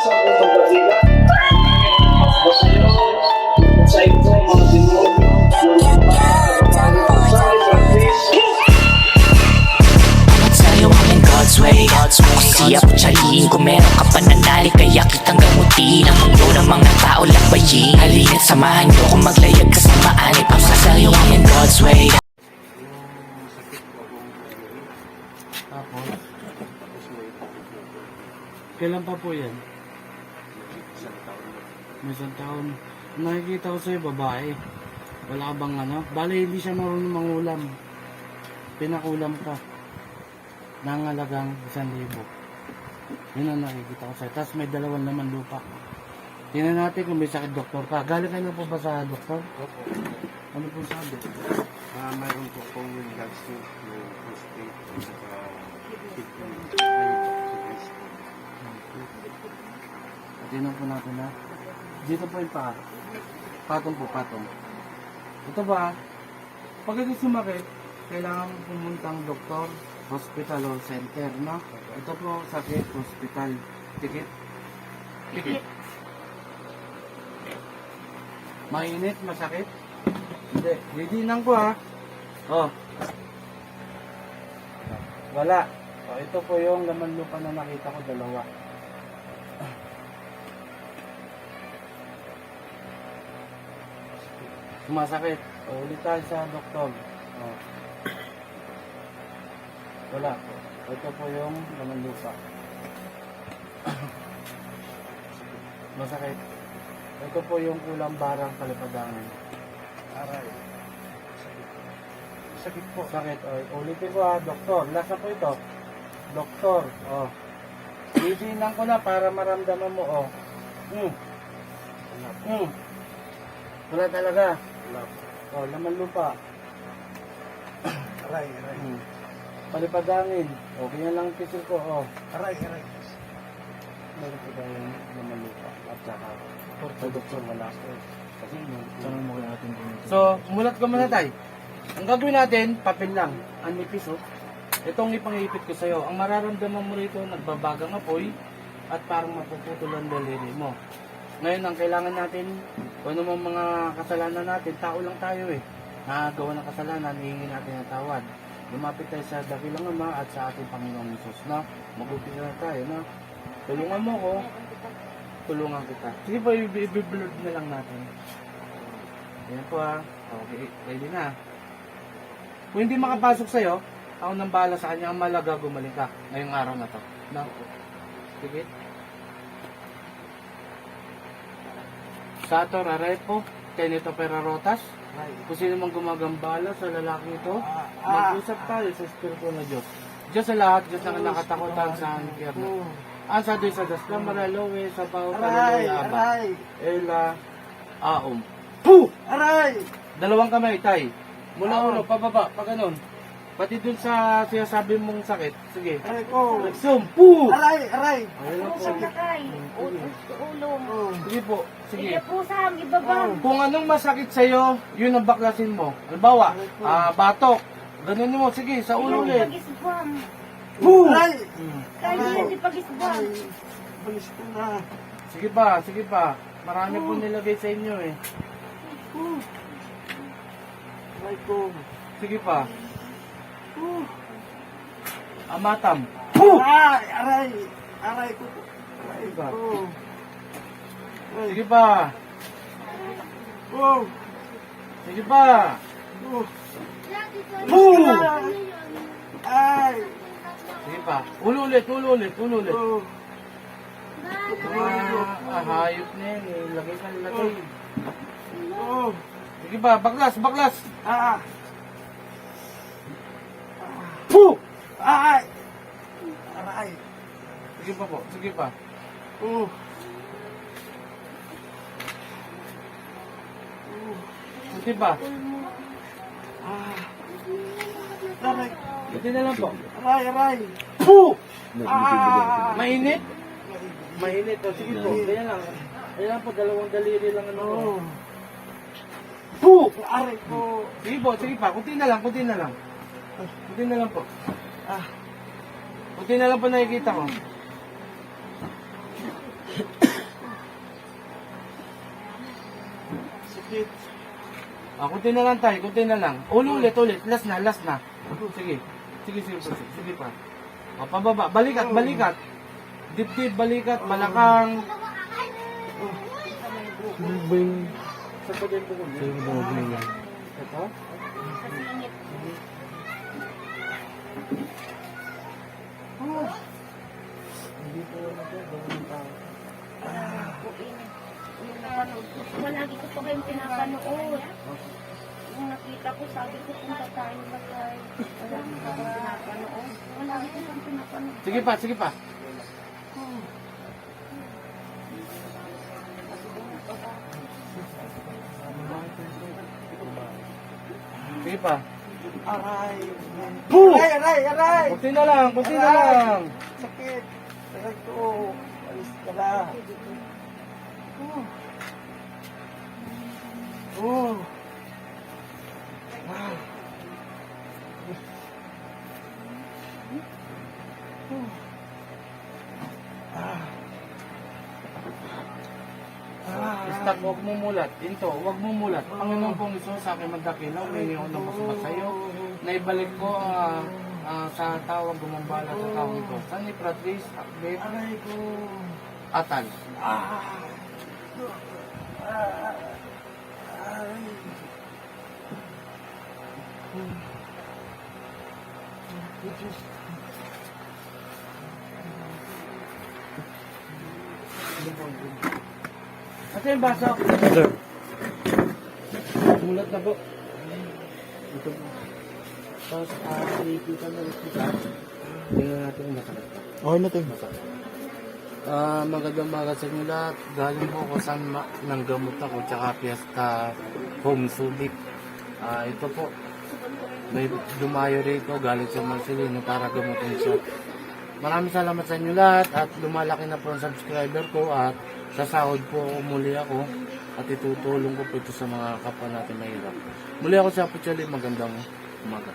sa unang dakila. Sa ito, mga demonyo, ng mga sa Christ. Sa'yo I'm in God's way Kung siya po tsaliin Kung meron ka pananali Kaya kitang gamutin Ang mundo ng mga tao lakbayin Halina't samahan niyo Kung maglayag kasamaan Ipasa sa'yo I'm in God's way kailan pa po yan? May isang taon. Nakikita ko sa'yo, babae. Wala ka bang ano? Bale, hindi siya marunong mangulam. Pinakulam ka. Nangalagang isang libo. Yun ang nakikita ko sa'yo. Tapos may dalawang naman lupa. Tingnan natin kung may sakit doktor ka. Galing kayo na po ba sa doktor? Opo. Ano po sabi? Ah, mayroon po pong yung gallstone, yung prostate, at saka kidney. Christ. Tingnan po natin ha. Dito po yung pa. Patong po, patong. Ito ba? Pag ito sumakit, kailangan pumuntang doktor, hospital o center, no? Ito po sakit, hospital. Tikit. Tikit. Mainit, masakit? Hindi. Didinan ko ha. Oh. Wala. So, ito po yung laman lupa na nakita ko, dalawa. Sumasakit. O, ulit tayo sa doktor. O. Wala. Ito po yung laman lupa. Masakit. Ito po yung kulang barang kalipadangan. Aray. Sakit. Sakit po. Sakit. O, ulitin ko ha, doktor. Lasa po ito. Doktor. O. Didinan ko na para maramdaman mo. O. Hmm. Po. Hmm. Wala talaga. Wala po. O, laman lupa. Aray, aray. Hmm. Palipadangin. O, ganyan lang ang pisil ko. O. Aray, aray. Meron po tayong laman lupa. At saka, sa doktor wala. Kasi tanong mo kay ating ganito. So, mulat ko muna tayo. Ang gagawin natin, papel lang. Ang nipis, oh. Itong ipangipit ko sa'yo. Ang mararamdaman mo rito, nagbabagang apoy at parang mapuputol ang daliri mo. Ngayon, ang kailangan natin, kung ano mang mga kasalanan natin, tao lang tayo eh. Nakagawa ng kasalanan, hihingi natin ng tawad. Lumapit tayo sa dakilang Ama at sa ating Panginoong Isus na mag-umpisa na tayo na tulungan mo ko, tulungan kita. Sige po, i- i- i-blurred na lang natin. Ayan po ha. Okay, ready na. Kung hindi makapasok sa'yo, ako nang bahala sa kanya, ang malaga gumaling ka ngayong araw na to. Na, sige. Sator Arepo, Tenito Perarotas, kung sino mang gumagambala sa lalaki ito, Ah, mag-usap tayo sa Espiritu na Diyos. Diyos sa lahat, Diyos na nakatakutan sa impyerno. Ang sa Diyos sa Diyos, Kamaralowe, sa Pao, Aray, Kalaloy, Aba, aray. Ela, Aum. Puh! Aray. Dalawang kamay, tay. Mula uno, pababa, pa ganun. Pati dun sa sinasabi mong sakit. Sige. Aray ko. Nag-zoom. Puh! Aray, aray. Ayun lang po. Sakay. Ulo. Oh. Sige po. Sige Sige. po sa ibaba. Kung anong masakit sa'yo, yun ang baklasin mo. Halimbawa, ah, batok. Ganun mo. Sige, sa ulo Hindi ulit. pag-isbang. Puh! Aray. Kaya hindi pag-isbang. Balis ko na. Sige pa, sige pa. Marami po nilagay sa inyo eh. Oh. Aray ko. Sige pa. Oh. Amatam. Aray, aray. Aray ko. Aray ko. Aray. Sige pa. Oh. Sige pa. Oh. Puh! Ay. Sige pa. Ulo ulit, ulo ulit, ulo ulit. Oh. Ah, hayop na yan eh. Lagay ka, lagay. Oh. Sige pa, baklas, baklas. Ah. Puh! Ay. Aray. Sige pa po, sige pa. Oh. Sige pa. Ah. Aray. Ito na lang po. Aray, aray. Puh! Ah. Mainit? Mainit. O, sige po. Kaya lang. Kaya lang po, dalawang daliri lang ano. po. Oh. Puh! Aray ko. Sige po, sige pa. Kunti na lang, kunti na lang. Buti na lang po. Ah. Buti na lang po nakikita ko. Sakit. Ah, kunti na lang tayo, kunti na lang. Ulo ulit, ulit. Last na, last na. Sige. Sige, sige, sige, sige pa. O, pababa. Balikat, balikat. Dibdib, balikat, malakang. Ano ba yung... Sa pa po ko. Sa pa din po ko. Ito? Kasi ingit. Malagi ko pa kayong pinapanood. Yung nakita ko, sabi ko, punta tayo ba tayo. Malagi ko kayong pinapanood. Malagi ko kayong pinapanood. Sige pa, sige pa. Sige pa. Aray. Puh! Aray, aray, aray. Kunti na lang, kunti na lang. Sakit. Aray ko. Alis ka na. Oh. Oh. Ah. Ah. Ah. Huwag mo mulat. Into, huwag mo mulat. Panginoon pong Isus, sa aking magdakilaw, may ako ng masama sa iyo. Naibalik ko ah, ah, sa tawag gumambala sa tawag ito. San ni Patrice, Akbet, Aray ko. Atal. Ah. Ah. Aray. Ito yung baso. Sir. Mulat na po. Ito po. Tapos, ah, nakikita na rin kita. Tingnan natin kung masakit pa. Okay na tayo. Ah, magandang umaga sa inyo lahat. Galing po ako sa ma- ng gamot ako tsaka Fiesta Home Subic. Ah, ito po. May dumayo rito galing sa Marcelino para gamutin siya. Maraming salamat sa inyo lahat at lumalaki na po ang subscriber ko at sasahod po ako muli ako at itutulong ko po ito sa mga kapwa natin mahirap. Muli ako sa Puchali, magandang umaga.